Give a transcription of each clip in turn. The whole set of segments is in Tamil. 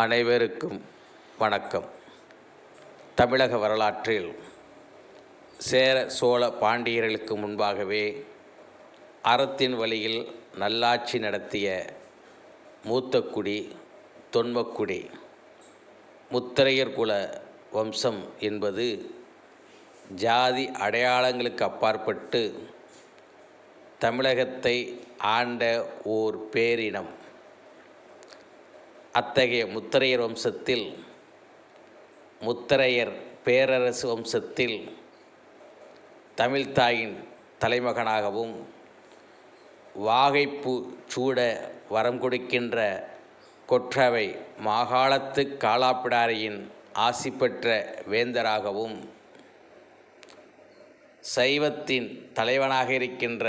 அனைவருக்கும் வணக்கம். தமிழக வரலாற்றில் சேர சோழ பாண்டியர்களுக்கு முன்பாகவே அறத்தின் வழியில் நல்லாட்சி நடத்திய மூத்தக்குடி தொன்மக்குடி முத்தரையர் குல வம்சம் என்பது ஜாதி அடையாளங்களுக்கு அப்பாற்பட்டு தமிழகத்தை ஆண்ட ஓர் பேரினம். அத்தகைய முத்தரையர் வம்சத்தில் முத்தரையர் பேரரசு வம்சத்தில் தமிழ்தாயின் தலைமகனாகவும் வாகைப்பு சூட வரம் கொடுக்கின்ற கொற்றவை மாகாணத்து காலாப்பிடாரியின் ஆசி பெற்ற வேந்தராகவும் சைவத்தின் தலைவனாக இருக்கின்ற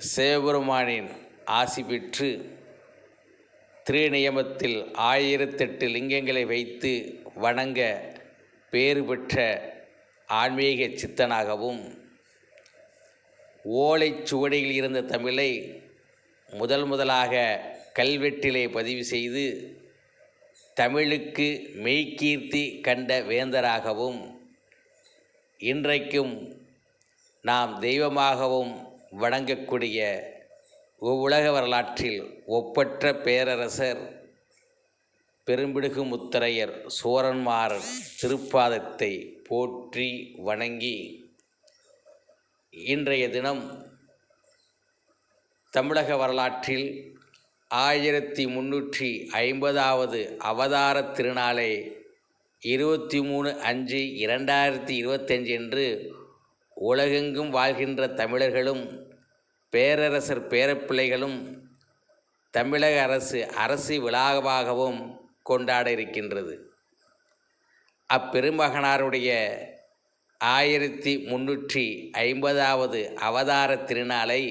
சிவபெருமானின் ஆசி பெற்று திருநியமத்தில் ஆயிரத்தெட்டு லிங்கங்களை வைத்து வணங்க பேறு பெற்ற ஆன்மீக சித்தனாகவும் ஓலைச் சுவடியில் இருந்த தமிழை முதல் முதலாக கல்வெட்டிலே பதிவு செய்து தமிழுக்கு மெய்கீர்த்தி கண்ட வேந்தராகவும் இன்றைக்கும் நாம் தெய்வமாகவும் வணங்கக்கூடிய உலக வரலாற்றில் ஒப்பற்ற பேரரசர் பெரும்பிடுகு முத்தரையர் சோரன்மார் திருப்பாதத்தை போற்றி வணங்கி இன்றைய தினம் தமிழக வரலாற்றில் ஆயிரத்தி முன்னூற்றி ஐம்பதாவது அவதார திருநாளை இருபத்தி மூணு அஞ்சு இரண்டாயிரத்தி இருபத்தஞ்சு என்று உலகெங்கும் வாழ்கின்ற தமிழர்களும் பேரரசர் பேரப்பிள்ளைகளும் தமிழக அரசு அரசு விழாவாகவும் கொண்டாட இருக்கின்றது. அப்பெருமகனாருடைய ஆயிரத்தி முன்னூற்றி ஐம்பதாவது அவதார திருநாளை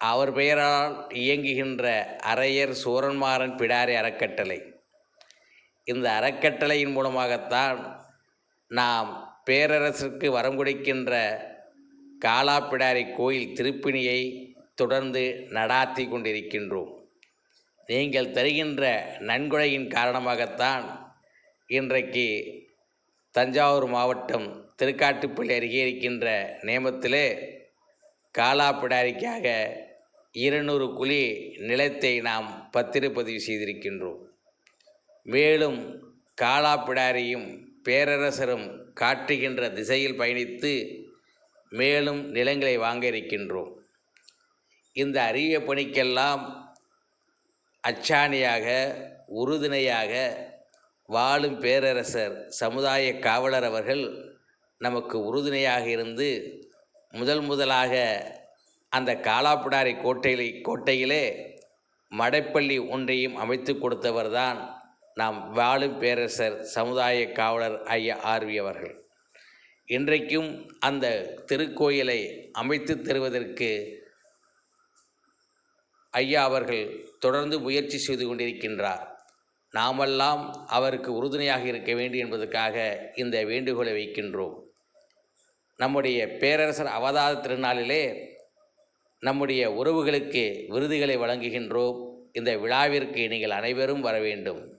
அவர் பெயரால் இயங்குகின்ற அரையர் சூரன்மாறன் பிடாரி அறக்கட்டளை. இந்த அறக்கட்டளையின் மூலமாகத்தான் நாம் பேரரசுக்கு வரம் கொடுக்கின்ற காலாப்பிடாரி கோயில் திருப்பிணியை தொடர்ந்து நடாத்தி கொண்டிருக்கின்றோம். நீங்கள் தருகின்ற நன்கொடையின் காரணமாகத்தான் இன்றைக்கு தஞ்சாவூர் மாவட்டம் திருக்காட்டுப்பள்ளி அருகே இருக்கின்ற நேமத்திலே காலாப்பிடாரிக்காக இருநூறு குழி நிலத்தை நாம் பத்திரப்பதிவு செய்திருக்கின்றோம். மேலும் காலாப்பிடாரியும் பேரரசரும் காட்டுகின்ற திசையில் பயணித்து மேலும் நிலங்களை வாங்க இருக்கின்றோம் இந்த அரிய பணிக்கெல்லாம் அச்சாணியாக உறுதுணையாக வாழும் பேரரசர் சமுதாய காவலர் அவர்கள் நமக்கு உறுதுணையாக இருந்து முதல் முதலாக அந்த காலாப்பிடாரி கோட்டையிலே கோட்டையிலே மடைப்பள்ளி ஒன்றையும் அமைத்து கொடுத்தவர்தான் நாம் வாழும் பேரரசர் சமுதாய காவலர் ஐயா ஆர்வி அவர்கள். இன்றைக்கும் அந்த திருக்கோயிலை அமைத்து தருவதற்கு ஐயா அவர்கள் தொடர்ந்து முயற்சி செய்து கொண்டிருக்கின்றார். நாமெல்லாம் அவருக்கு உறுதுணையாக இருக்க வேண்டும் என்பதற்காக இந்த வேண்டுகோளை வைக்கின்றோம். நம்முடைய பேரரசர் அவதார திருநாளிலே நம்முடைய உறவுகளுக்கு விருதுகளை வழங்குகின்றோம். இந்த விழாவிற்கு நீங்கள் அனைவரும் வர வேண்டும்.